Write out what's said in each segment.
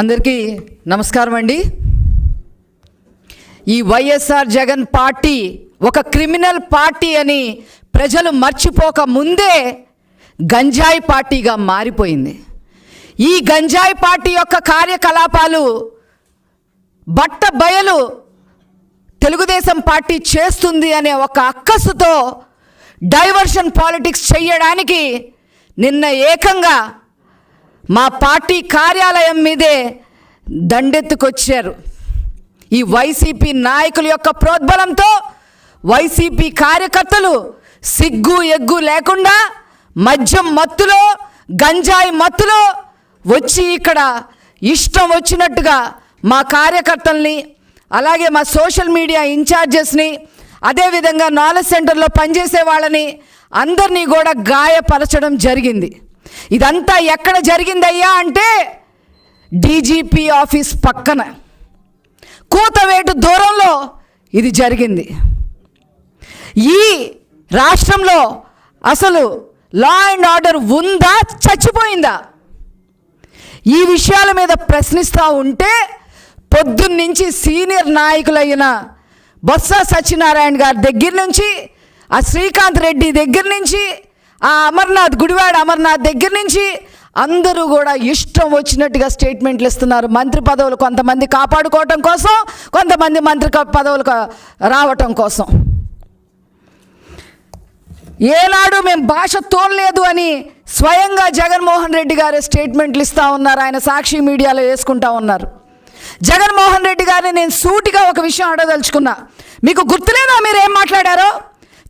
అందరికీ నమస్కారం అండి. ఈ వైఎస్ఆర్ జగన్ పార్టీ ఒక క్రిమినల్ పార్టీ అని ప్రజలు మర్చిపోక ముందే గంజాయి పార్టీగా మారిపోయింది. ఈ గంజాయి పార్టీ యొక్క కార్యకలాపాలు బట్ట బయలు తెలుగుదేశం పార్టీ చేస్తుంది అనే ఒక అక్కసుతో డైవర్షన్ పాలిటిక్స్ చేయడానికి నిన్న ఏకంగా మా పార్టీ కార్యాలయం మీదే దండెత్తుకొచ్చారు. ఈ వైసీపీ నాయకుల యొక్క ప్రోద్బలంతో వైసీపీ కార్యకర్తలు సిగ్గు ఎగ్గు లేకుండా మద్యం మత్తులో గంజాయి మత్తులో వచ్చి ఇక్కడ ఇష్టం వచ్చినట్టుగా మా కార్యకర్తల్ని అలాగే మా సోషల్ మీడియా ఇన్ఛార్జెస్ని అదేవిధంగా నాలెడ్జ్ సెంటర్లో పనిచేసే వాళ్ళని అందరినీ కూడా గాయపరచడం జరిగింది. ఇదంతా ఎక్కడ జరిగిందయ్యా అంటే డీజీపీ ఆఫీస్ పక్కన. కూతవేటు దూరంలో ఇది జరిగింది. ఈ రాష్ట్రంలో అసలు లా అండ్ ఆర్డర్ ఉందా చచ్చిపోయిందా? ఈ విషయాల మీద ప్రశ్నిస్తూ ఉంటే పొద్దున్నుంచి సీనియర్ నాయకులైన బొత్స సత్యనారాయణ గారి దగ్గర నుంచి ఆ శ్రీకాంత్ రెడ్డి దగ్గర నుంచి ఆ అమర్నాథ్ గుడివాడ అమర్నాథ్ దగ్గర నుంచి అందరూ కూడా ఇష్టం వచ్చినట్టుగా స్టేట్మెంట్లు ఇస్తున్నారు. మంత్రి పదవులు కొంతమంది కాపాడుకోవటం కోసం కొంతమంది మంత్రి పదవులు రావటం కోసం. ఏనాడు మేము భాష తోనలేదు అని స్వయంగా జగన్మోహన్ రెడ్డి గారే స్టేట్మెంట్లు ఇస్తూ ఉన్నారు. ఆయన సాక్షి మీడియాలో వేసుకుంటా ఉన్నారు. జగన్మోహన్ రెడ్డి గారిని నేను సూటిగా ఒక విషయం అడగదలుచుకున్నా మీకు గుర్తులేదా మీరు ఏం మాట్లాడారో?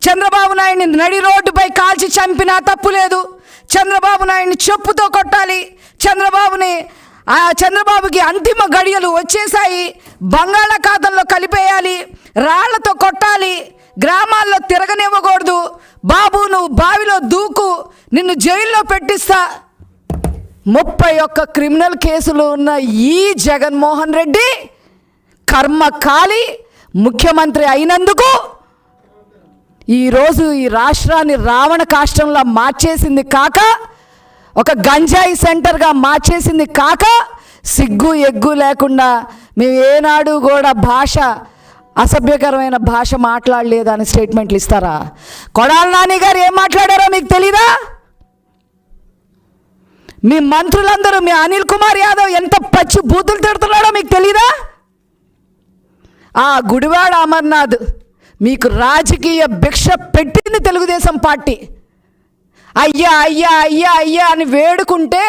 చంద్రబాబు నాయుడిని నడి రోడ్డుపై కాల్చి చంపినా తప్పు లేదు. చంద్రబాబు నాయుడిని చెప్పుతో కొట్టాలి. చంద్రబాబుని ఆ చంద్రబాబుకి అంతిమ గడియలు వచ్చేసాయి బంగాళాఖాతంలో కలిపేయాలి. రాళ్ళతో కొట్టాలి. గ్రామాల్లో తిరగనివ్వకూడదు. బాబు నువ్వు బావిలో దూకు. నిన్ను జైల్లో పెట్టిస్తా. ముప్పై ఒక్క క్రిమినల్ కేసులు ఉన్న ఈ జగన్మోహన్ రెడ్డి కర్మ కాలి ముఖ్యమంత్రి అయినందుకు ఈరోజు ఈ రాష్ట్రాన్ని రావణ కాష్టంలా మార్చేసింది కాక ఒక గంజాయి సెంటర్గా మార్చేసింది కాక సిగ్గు ఎగ్గు లేకుండా మేము ఏనాడు కూడా భాష అసభ్యకరమైన భాష మాట్లాడలేదని స్టేట్మెంట్లు ఇస్తారా? కొడాల నాని గారు ఏం మాట్లాడారో మీకు తెలీదా? మీ మంత్రులందరూ మీ అనిల్ కుమార్ యాదవ్ ఎంత పచ్చి బూతులు తిడుతున్నాడో మీకు తెలీదా? ఆ గుడివాడ అమర్నాథ్ మీకు రాజకీయ భిక్ష పెట్టింది తెలుగుదేశం పార్టీ. అయ్యా అయ్యా అయ్యా అయ్యా అని వేడుకుంటే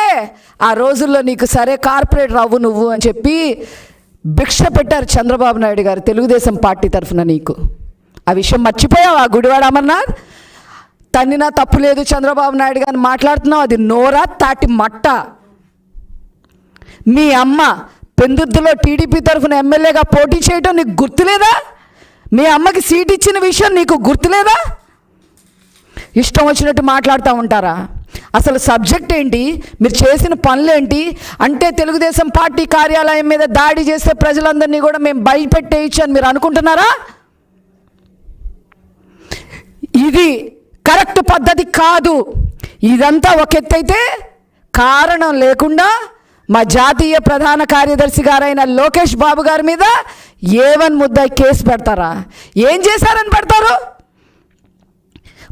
ఆ రోజుల్లో నీకు సరే కార్పొరేట్ రావు నువ్వు అని చెప్పి భిక్ష పెట్టారు చంద్రబాబు నాయుడు గారు తెలుగుదేశం పార్టీ తరఫున నీకు. ఆ విషయం మర్చిపోయావు ఆ గుడివాడ అమర్నాథ్? తన్నినా తప్పు లేదు చంద్రబాబు నాయుడు గారిని మాట్లాడుతున్నావు. అది నోరా తాటి మట్ట. మీ అమ్మ పెందుద్దులో టీడీపీ తరఫున ఎమ్మెల్యేగా పోటీ చేయడం నీకు గుర్తులేదా? మీ అమ్మకి సీట్ ఇచ్చిన విషయం నీకు గుర్తులేదా? ఇష్టం వచ్చినట్టు మాట్లాడుతూ ఉంటారా? అసలు సబ్జెక్ట్ ఏంటి? మీరు చేసిన పనులేంటి? అంటే తెలుగుదేశం పార్టీ కార్యాలయం మీద దాడి చేస్తే ప్రజలందరినీ కూడా మేము భయపెట్టేయచ్చు అని మీరు అనుకుంటున్నారా? ఇది కరెక్ట్ పద్ధతి కాదు. ఇదంతా ఒక ఎత్తైతే కారణం లేకుండా మా జాతీయ ప్రధాన కార్యదర్శి గారైన లోకేష్ బాబు గారి మీద ఏవన్ ముద్దాయి కేసు పెడతారా? ఏం చేశారని పెడతారు?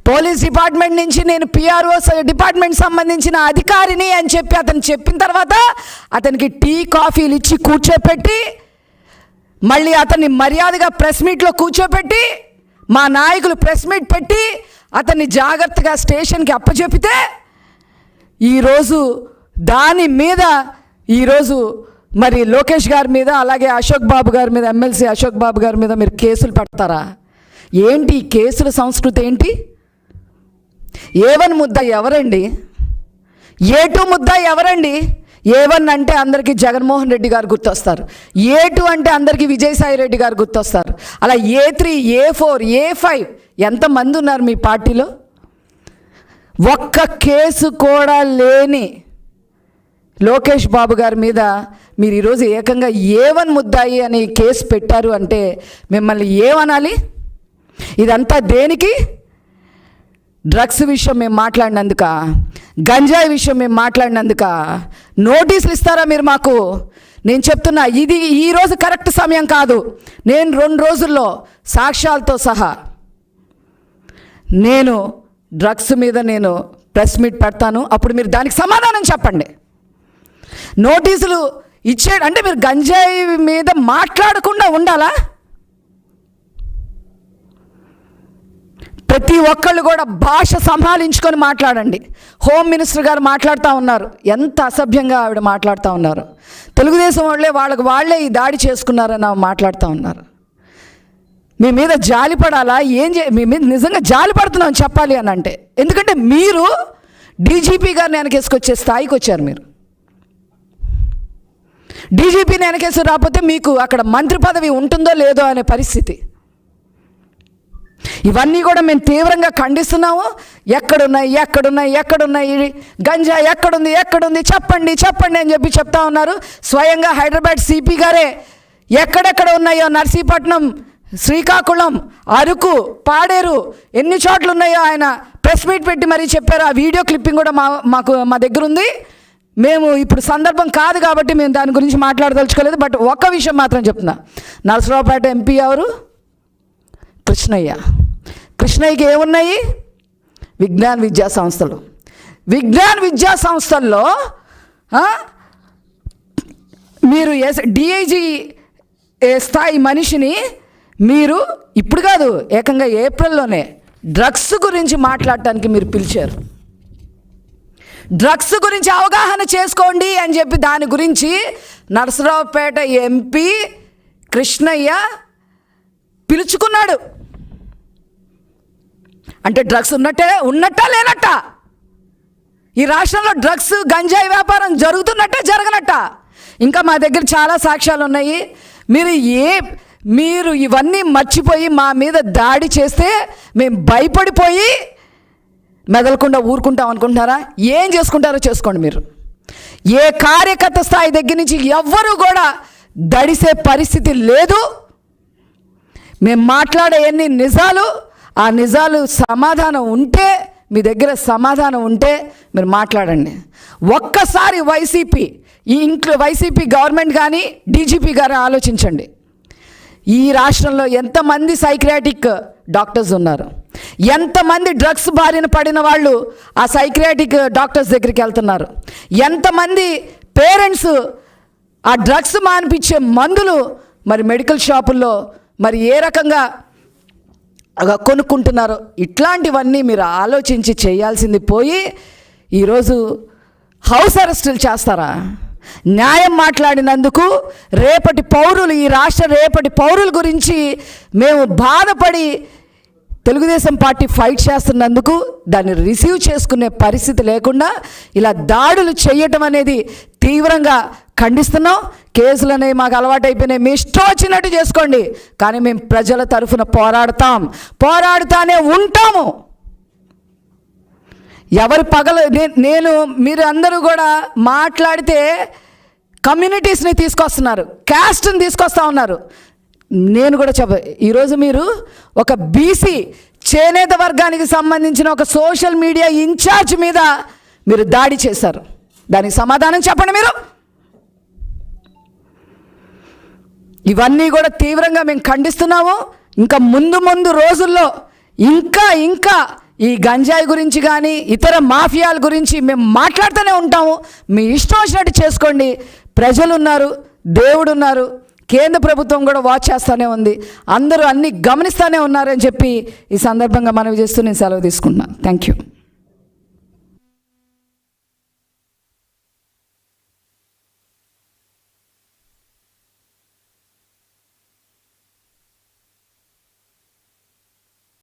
పోలీస్ డిపార్ట్మెంట్ నుంచి నేను పిఆర్ఓ డిపార్ట్మెంట్ సంబంధించిన అధికారిని అని చెప్పి అతను చెప్పిన తర్వాత అతనికి టీ కాఫీలు ఇచ్చి కూర్చోపెట్టి మళ్ళీ అతన్ని మర్యాదగా ప్రెస్ మీట్లో కూర్చోపెట్టి మా నాయకులు ప్రెస్ మీట్ పెట్టి అతన్ని జాగ్రత్తగా స్టేషన్కి అప్పచెపితే ఈరోజు దాని మీద ఈరోజు మరి లోకేష్ గారి మీద అలాగే అశోక్ బాబు గారి మీద ఎమ్మెల్సీ అశోక్ బాబు గారి మీద మీరు కేసులు పెడతారా? ఏంటి ఈ కేసుల సంస్కృతి ఏంటి? ఏవన్ ముద్ద ఎవరండి? ఏ టూ ముద్ద ఎవరండి? ఏ వన్ అంటే అందరికీ జగన్మోహన్ రెడ్డి గారు గుర్తొస్తారు. ఏ టూ అంటే అందరికీ విజయసాయి రెడ్డి గారు గుర్తొస్తారు. అలా A three A four A five ఎంతమంది ఉన్నారు మీ పార్టీలో? ఒక్క కేసు కూడా లేని లోకేష్ బాబు గారి మీద మీరు ఈరోజు ఏకంగా ఏవన్ ముద్దాయి అని కేసు పెట్టారు అంటే మిమ్మల్ని ఏమనాలి? ఇదంతా దేనికి? డ్రగ్స్ విషయం మేము మాట్లాడినందుక గంజాయి విషయం మేము మాట్లాడినందుక నోటీసులు ఇస్తారా మీరు మాకు? నేను చెప్తున్నా ఇది ఈరోజు కరెక్ట్ సమయం కాదు. నేను రెండు రోజుల్లో సాక్ష్యాలతో సహా నేను డ్రగ్స్ మీద నేను ప్రెస్ మీట్ పెడతాను. అప్పుడు మీరు దానికి సమాధానం చెప్పండి. నోటీసులు ఇచ్చే అంటే మీరు గంజాయి మీద మాట్లాడకుండా ఉండాలా? ప్రతి ఒక్కళ్ళు కూడా భాష సంభాలించుకొని మాట్లాడండి. హోమ్ మినిస్టర్ గారు మాట్లాడుతూ ఉన్నారు. ఎంత అసభ్యంగా ఆవిడ మాట్లాడుతూ ఉన్నారు. తెలుగుదేశం వాళ్ళే వాళ్ళకి వాళ్ళే ఈ దాడి చేసుకున్నారని ఆమె మాట్లాడుతూ ఉన్నారు. మీ మీద జాలిపడాలా ఏం చే మీ మీద నిజంగా జాలి పడుతున్నాం చెప్పాలి అని అంటే. ఎందుకంటే మీరు డీజీపీ గారిని వెనకేసుకొచ్చే స్థాయికి వచ్చారు మీరు. డీజీపీని వెనకేసి రాకపోతే మీకు అక్కడ మంత్రి పదవి ఉంటుందో లేదో అనే పరిస్థితి. ఇవన్నీ కూడా మేము తీవ్రంగా ఖండిస్తున్నాము. ఎక్కడున్నాయి ఎక్కడున్నాయి ఎక్కడున్నాయి? గంజా ఎక్కడుంది ఎక్కడుంది? చెప్పండి చెప్పండి అని చెప్పి చెప్తా ఉన్నారు. స్వయంగా హైదరాబాద్ సిపి గారే ఎక్కడెక్కడ ఉన్నాయో? నర్సీపట్నం శ్రీకాకుళం అరకు పాడేరు ఎన్ని చోట్ల ఉన్నాయో ఆయన ప్రెస్ మీట్ పెట్టి మరీ చెప్పారు. ఆ వీడియో క్లిప్పింగ్ కూడా మా మాకు మా దగ్గర ఉంది. మేము ఇప్పుడు సందర్భం కాదు కాబట్టి మేము దాని గురించి మాట్లాడదలుచుకోలేదు. బట్ ఒక్క విషయం మాత్రం చెప్తున్నా. నరసరావుపేట ఎంపీ ఎవరు? కృష్ణయ్య. కృష్ణయ్యకి ఏమున్నాయి? విజ్ఞాన్ విద్యా సంస్థలు. విజ్ఞాన్ విద్యా సంస్థల్లో మీరు ఎస్ డిఐజీ స్థాయి మనిషిని మీరు ఇప్పుడు కాదు ఏకంగా ఏప్రిల్లోనే డ్రగ్స్ గురించి మాట్లాడటానికి మీరు పిలిచారు. డ్రగ్స్ గురించి అవగాహన చేసుకోండి అని చెప్పి దాని గురించి నరసరావుపేట ఎంపీ కృష్ణయ్య పిలుచుకున్నాడు. అంటే డ్రగ్స్ ఉన్నట్టే ఉన్నట్టా లేనట్టా? ఈ రాష్ట్రంలో డ్రగ్స్ గంజాయి వ్యాపారం జరుగుతున్నట్టే జరగనట్ట? ఇంకా మా దగ్గర చాలా సాక్ష్యాలు ఉన్నాయి. మీరు ఏ మీరు ఇవన్నీ మర్చిపోయి మా మీద దాడి చేస్తే మేము భయపడిపోయి మెదలకుండా ఊరుకుంటాం అనుకుంటున్నారా? ఏం చేసుకుంటారో చేసుకోండి మీరు. ఏ కార్యకర్త స్థాయి దగ్గర నుంచి ఎవ్వరూ కూడా దడిసే పరిస్థితి లేదు. మేము మాట్లాడే ఎన్ని నిజాలు ఆ నిజాలు సమాధానం ఉంటే మీ దగ్గర సమాధానం ఉంటే మీరు మాట్లాడండి. ఒక్కసారి వైసీపీ ఈ ఇంట్లో వైసీపీ గవర్నమెంట్ కానీ డీజీపీ గారు ఆలోచించండి. ఈ రాష్ట్రంలో ఎంతమంది సైక్రియాటిక్ డాక్టర్స్ ఉన్నారు? ఎంతమంది డ్రగ్స్ బారిన పడిన వాళ్ళు ఆ సైక్రియాటిక్ డాక్టర్స్ దగ్గరికి వెళ్తున్నారు? ఎంతమంది పేరెంట్స్ ఆ డ్రగ్స్ మానిపించే మందులు మరి మెడికల్ షాపుల్లో మరి ఏ రకంగా కొనుక్కుంటున్నారు. ఇట్లాంటివన్నీ మీరు ఆలోచించి చేయాల్సింది పోయి ఈరోజు హౌస్ అరెస్టులు చేస్తారా? న్యాయం మాట్లాడినందుకు రేపటి పౌరులు ఈ రాష్ట్ర రేపటి పౌరుల గురించి మేము బాధపడి తెలుగుదేశం పార్టీ ఫైట్ చేస్తున్నందుకు దాన్ని రిసీవ్ చేసుకునే పరిస్థితి లేకుండా ఇలా దాడులు చేయటం అనేది తీవ్రంగా ఖండిస్తున్నాం. కేసులు అనేవి మాకు అలవాటైపోయినాయి. మీ ఇష్టం వచ్చినట్టు చేసుకోండి. కానీ మేము ప్రజల తరఫున పోరాడతాం. పోరాడుతానే ఉంటాము. ఎవరి పగలు నేను మీరు అందరూ కూడా మాట్లాడితే కమ్యూనిటీస్ని తీసుకొస్తున్నారు. క్యాస్ట్ని తీసుకొస్తా ఉన్నారు. నేను కూడా చెప్ప ఈరోజు మీరు ఒక బీసీ చేనేత వర్గానికి సంబంధించిన ఒక సోషల్ మీడియా ఇన్ఛార్జ్ మీద మీరు దాడి చేశారు. దానికి సమాధానం చెప్పండి మీరు. ఇవన్నీ కూడా తీవ్రంగా మేము ఖండిస్తున్నాము. ఇంకా ముందు ముందు రోజుల్లో ఇంకా ఇంకా ఈ గంజాయి గురించి కానీ ఇతర మాఫియాల గురించి మేము మాట్లాడుతూనే ఉంటాము. మీ ఇష్టం వచ్చినట్టు చేసుకోండి. ప్రజలు ఉన్నారు దేవుడు ఉన్నారు కేంద్ర ప్రభుత్వం కూడా వాచ్ చేస్తూనే ఉంది. అందరూ అన్ని గమనిస్తూనే ఉన్నారని చెప్పి ఈ సందర్భంగా మనవి చేస్తూ నేను సెలవు తీసుకుంటున్నాను. Thank you